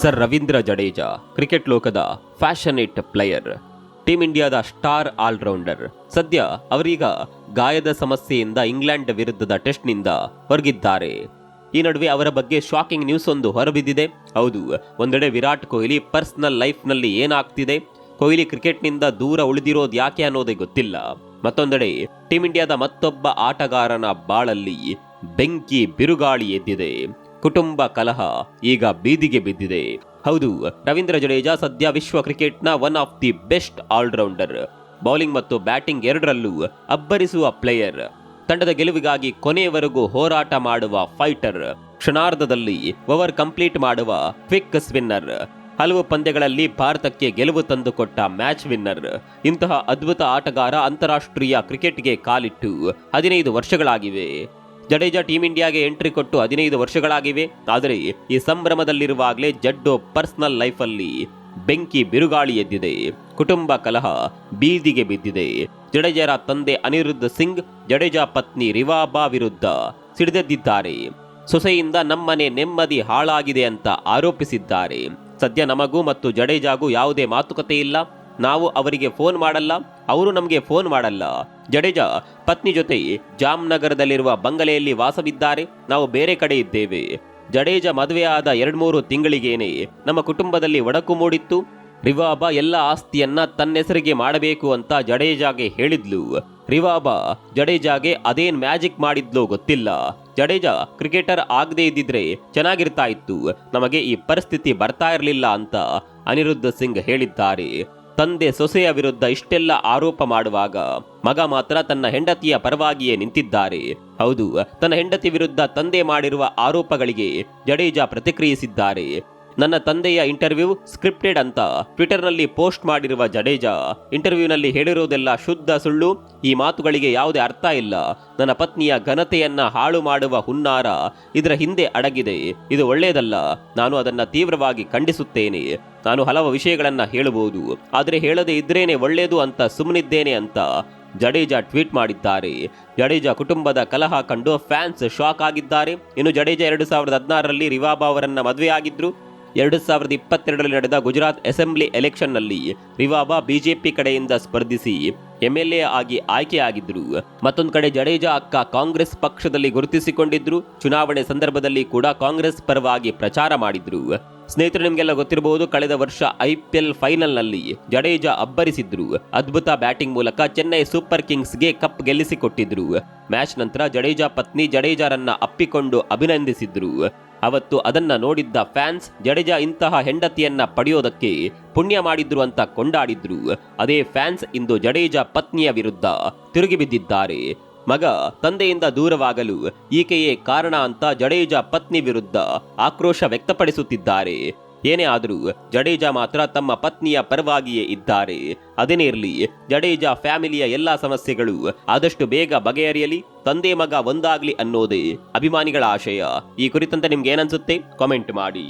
Sir Ravindra Jadeja, cricket ಲೋಕದ passionate player team ಇಂಡಿಯಾದ star allrounder. ಸದ್ಯ ಅವರೀಗ ಗಾಯದ ಸಮಸ್ಯೆಯಿಂದ ಇಂಗ್ಲೆಂಡ್ ವಿರುದ್ಧದ ಟೆಸ್ಟ್ನಿಂದ ಹೊರಗಿದ್ದಾರೆ. ಈ ನಡುವೆ ಅವರ ಬಗ್ಗೆ ಶಾಕಿಂಗ್ ನ್ಯೂಸ್ ಒಂದು ಹೊರಬಿದ್ದಿದೆ. ಹೌದು, ಒಂದೆಡೆ ವಿರಾಟ್ ಕೊಹ್ಲಿ ಪರ್ಸನಲ್ ಲೈಫ್ನಲ್ಲಿ ಏನಾಗ್ತಿದೆ? ಕೊಹ್ಲಿ ಕ್ರಿಕೆಟ್ನಿಂದ ದೂರ ಉಳಿದಿರೋದು ಯಾಕೆ ಅನ್ನೋದೇ ಗೊತ್ತಿಲ್ಲ. ಮತ್ತೊಂದೆಡೆ ಟೀಮ್ ಇಂಡಿಯಾದ ಮತ್ತೊಬ್ಬ ಆಟಗಾರನ ಬಾಳಲ್ಲಿ ಬೆಂಕಿ ಬಿರುಗಾಳಿ ಎದ್ದಿದೆ. ಕುಟುಂಬ ಕಲಹ ಈಗ ಬೀದಿಗೆ ಬಿದ್ದಿದೆ. ಹೌದು, ರವೀಂದ್ರ ಜಡೇಜಾ ಸದ್ಯ ವಿಶ್ವ ಕ್ರಿಕೆಟ್ನ one of the best allrounder bowling ಮತ್ತು ಬ್ಯಾಟಿಂಗ್ ಎರಡರಲ್ಲೂ ಅಬ್ಬರಿಸುವ ಪ್ಲೇಯರ್ ತಂಡದ ಗೆಲುವಿಗಾಗಿ ಕೊನೆಯವರೆಗೂ ಹೋರಾಟ ಮಾಡುವ ಫೈಟರ್ ಕ್ಷಣಾರ್ಧದಲ್ಲಿ ಓವರ್ ಕಂಪ್ಲೀಟ್ ಮಾಡುವ ಕ್ವಿಕ್ ಸ್ಪಿನ್ನರ್ ಹಲವು ಪಂದ್ಯಗಳಲ್ಲಿ ಭಾರತಕ್ಕೆ ಗೆಲುವು ತಂದುಕೊಟ್ಟ ಮ್ಯಾಚ್ ವಿನ್ನರ್ ಇಂತಹ ಅದ್ಭುತ ಆಟಗಾರ ಅಂತಾರಾಷ್ಟ್ರೀಯ ಕ್ರಿಕೆಟ್ಗೆ ಕಾಲಿಟ್ಟು ಹದಿನೈದು ವರ್ಷಗಳಾಗಿವೆ. ಜಡೇಜಾ ಟೀಮ್ ಇಂಡಿಯಾಗೆ ಎಂಟ್ರಿ ಕೊಟ್ಟು ಹದಿನೈದು ವರ್ಷಗಳಾಗಿವೆ. ಆದರೆ ಈ ಸಂಭ್ರಮದಲ್ಲಿರುವಾಗಲೇ ಜಡ್ಡೋ ಪರ್ಸನಲ್ ಲೈಫಲ್ಲಿ ಬೆಂಕಿ ಬಿರುಗಾಳಿ ಎದ್ದಿದೆ. ಕುಟುಂಬ ಕಲಹ ಬೀದಿಗೆ ಬಿದ್ದಿದೆ. ಜಡೇಜರ ತಂದೆ ಅನಿರುದ್ಧ ಸಿಂಗ್, ಜಡೇಜಾ ಪತ್ನಿ ರಿವಾಬಾ ವಿರುದ್ಧ ಸಿಡಿದೆದ್ದಿದ್ದಾರೆ. ಸೊಸೆಯಿಂದ ನಮ್ಮನೆ ನೆಮ್ಮದಿ ಹಾಳಾಗಿದೆ ಅಂತ ಆರೋಪಿಸಿದ್ದಾರೆ. ಸದ್ಯ ನಮಗೂ ಮತ್ತು ಜಡೇಜಾಗೂ ಯಾವುದೇ ಮಾತುಕತೆ ಇಲ್ಲ. ನಾವು ಅವರಿಗೆ ಫೋನ್ ಮಾಡಲ್ಲ, ಅವರು ನಮಗೆ ಫೋನ್ ಮಾಡಲ್ಲ. ಜಡೇಜಾ ಪತ್ನಿ ಜೊತೆ ಜಾಮ್ನಗರದಲ್ಲಿರುವ ಬಂಗಲೆಯಲ್ಲಿ ವಾಸವಿದ್ದಾರೆ, ನಾವು ಬೇರೆ ಕಡೆ ಇದ್ದೇವೆ. ಜಡೇಜಾ ಮದುವೆಯಾದ ಎರಡ್ಮೂರು ತಿಂಗಳಿಗೇನೆ ನಮ್ಮ ಕುಟುಂಬದಲ್ಲಿ ಒಡಕು ಮೂಡಿತ್ತು. ರಿವಾಬಾ ಎಲ್ಲ ಆಸ್ತಿಯನ್ನ ತನ್ನೆಸರಿಗೆ ಮಾಡಬೇಕು ಅಂತ ಜಡೇಜಾಗೆ ಹೇಳಿದ್ಲು. ರಿವಾಬಾ ಜಡೇಜಾಗೆ ಅದೇನ್ ಮ್ಯಾಜಿಕ್ ಮಾಡಿದ್ಲೋ ಗೊತ್ತಿಲ್ಲ. ಜಡೇಜಾ ಕ್ರಿಕೆಟರ್ ಆಗದೇ ಇದ್ದಿದ್ರೆ ಚೆನ್ನಾಗಿರ್ತಾ ಇತ್ತು ನಮಗೆ ಈ ಪರಿಸ್ಥಿತಿ ಬರ್ತಾ ಇರಲಿಲ್ಲ ಅಂತ ಅನಿರುದ್ಧ ಸಿಂಗ್ ಹೇಳಿದ್ದಾರೆ. ತಂದೆ ಸೊಸೆಯ ವಿರುದ್ಧ ಇಷ್ಟೆಲ್ಲ ಆರೋಪ ಮಾಡುವಾಗ ಮಗ ಮಾತ್ರ ತನ್ನ ಹೆಂಡತಿಯ ಪರವಾಗಿಯೇ ನಿಂತಿದ್ದಾರೆ. ಹೌದು, ತನ್ನ ಹೆಂಡತಿ ವಿರುದ್ಧ ತಂದೆ ಮಾಡಿರುವ ಆರೋಪಗಳಿಗೆ ಜಡೇಜಾ ಪ್ರತಿಕ್ರಿಯಿಸಿದ್ದಾರೆ. ನನ್ನ ತಂದೆಯ ಇಂಟರ್ವ್ಯೂ ಸ್ಕ್ರಿಪ್ಟೆಡ್ ಅಂತ. ಟ್ವಿಟರ್ನಲ್ಲಿ ಪೋಸ್ಟ್ ಮಾಡಿರುವ ಜಡೇಜಾ, ಇಂಟರ್ವ್ಯೂನಲ್ಲಿ ಹೇಳಿರುವುದೆಲ್ಲ ಶುದ್ಧ ಸುಳ್ಳು, ಈ ಮಾತುಗಳಿಗೆ ಯಾವುದೇ ಅರ್ಥ ಇಲ್ಲ. ನನ್ನ ಪತ್ನಿಯ ಘನತೆಯನ್ನ ಹಾಳು ಮಾಡುವ ಹುನ್ನಾರ ಇದರ ಹಿಂದೆ ಅಡಗಿದೆ. ಇದು ಒಳ್ಳೆಯದಲ್ಲ ನಾನು ಅದನ್ನು ತೀವ್ರವಾಗಿ ಖಂಡಿಸುತ್ತೇನೆ. ನಾನು ಹಲವು ವಿಷಯಗಳನ್ನು ಹೇಳಬಹುದು, ಆದರೆ ಹೇಳದೇ ಇದ್ರೇನೆ ಒಳ್ಳೆಯದು ಅಂತ ಸುಮ್ಮನಿದ್ದೇನೆ ಅಂತ ಜಡೇಜಾ ಟ್ವೀಟ್ ಮಾಡಿದ್ದಾರೆ. ಜಡೇಜಾ ಕುಟುಂಬದ ಕಲಹ ಕಂಡು ಫ್ಯಾನ್ಸ್ ಶಾಕ್ ಆಗಿದ್ದಾರೆ. ಇನ್ನು ಜಡೇಜಾ ಎರಡು ಸಾವಿರದ ಹದಿನಾರರಲ್ಲಿ ರಿವಾಬಾ ಅವರನ್ನ ಮದುವೆಯಾಗಿದ್ರು. ಎರಡು ಸಾವಿರದ ಇಪ್ಪತ್ತೆರಡರಲ್ಲಿ ನಡೆದ ಗುಜರಾತ್ ಅಸೆಂಬ್ಲಿ ಎಲೆಕ್ಷನ್ನಲ್ಲಿ ರಿವಾಬಾ ಬಿಜೆಪಿ ಕಡೆಯಿಂದ ಸ್ಪರ್ಧಿಸಿ ಎಂಎಲ್ಎ ಆಗಿ ಆಯ್ಕೆಯಾಗಿದ್ದರು. ಮತ್ತೊಂದು ಕಡೆ ಜಡೇಜಾ ಅಕ್ಕ ಕಾಂಗ್ರೆಸ್ ಪಕ್ಷದಲ್ಲಿ ಗುರುತಿಸಿಕೊಂಡಿದ್ರು. ಚುನಾವಣೆ ಸಂದರ್ಭದಲ್ಲಿ ಕೂಡ ಕಾಂಗ್ರೆಸ್ ಪರವಾಗಿ ಪ್ರಚಾರ ಮಾಡಿದ್ರು. ಸ್ನೇಹಿತರು, ನಿಮಗೆಲ್ಲ ಗೊತ್ತಿರಬಹುದು, ಕಳೆದ ವರ್ಷ ಐ ಪಿ ಎಲ್ ಫೈನಲ್ನಲ್ಲಿ ಜಡೇಜಾ ಅಬ್ಬರಿಸಿದ್ರು. ಅದ್ಭುತ ಬ್ಯಾಟಿಂಗ್ ಮೂಲಕ ಚೆನ್ನೈ ಸೂಪರ್ ಕಿಂಗ್ಸ್ಗೆ ಕಪ್ ಗೆಲ್ಲಿಸಿಕೊಟ್ಟಿದ್ರು. ಮ್ಯಾಚ್ ನಂತರ ಜಡೇಜಾ ಪತ್ನಿ ಜಡೇಜಾರನ್ನ ಅಪ್ಪಿಕೊಂಡು ಅಭಿನಂದಿಸಿದ್ರು. ಅವತ್ತು ಅದನ್ನ ನೋಡಿದ್ದ ಫ್ಯಾನ್ಸ್, ಜಡೇಜಾ ಇಂತಹ ಹೆಂಡತಿಯನ್ನ ಪಡೆಯೋದಕ್ಕೆ ಪುಣ್ಯ ಮಾಡಿದ್ರು ಅಂತ ಕೊಂಡಾಡಿದ್ರು. ಅದೇ ಫ್ಯಾನ್ಸ್ ಇಂದು ಜಡೇಜಾ ಪತ್ನಿಯ ವಿರುದ್ಧ ತಿರುಗಿ ಬಿದ್ದಿದ್ದಾರೆ. ಮಗ ತಂದೆಯಿಂದ ದೂರವಾಗಲು ಈಕೆಯೇ ಕಾರಣ ಅಂತ ಜಡೇಜಾ ಪತ್ನಿ ವಿರುದ್ಧ ಆಕ್ರೋಶ ವ್ಯಕ್ತಪಡಿಸುತ್ತಿದ್ದಾರೆ. ಏನೇ ಆದರೂ ಜಡೇಜಾ ಮಾತ್ರ ತಮ್ಮ ಪತ್ನಿಯ ಪರವಾಗಿಯೇ ಇದ್ದಾರೆ. ಅದೇನೇ ಇರಲಿ ಜಡೇಜಾ ಫ್ಯಾಮಿಲಿಯ ಎಲ್ಲಾ ಸಮಸ್ಯೆಗಳು ಆದಷ್ಟು ಬೇಗ ಬಗೆಹರಿಯಲಿ, ತಂದೆ ಮಗ ಒಂದಾಗ್ಲಿ ಅನ್ನೋದೇ ಅಭಿಮಾನಿಗಳ ಆಶಯ. ಈ ಕುರಿತಂತೆ ನಿಮ್ಗೆ ಏನನ್ಸುತ್ತೆ? ಕಾಮೆಂಟ್ ಮಾಡಿ.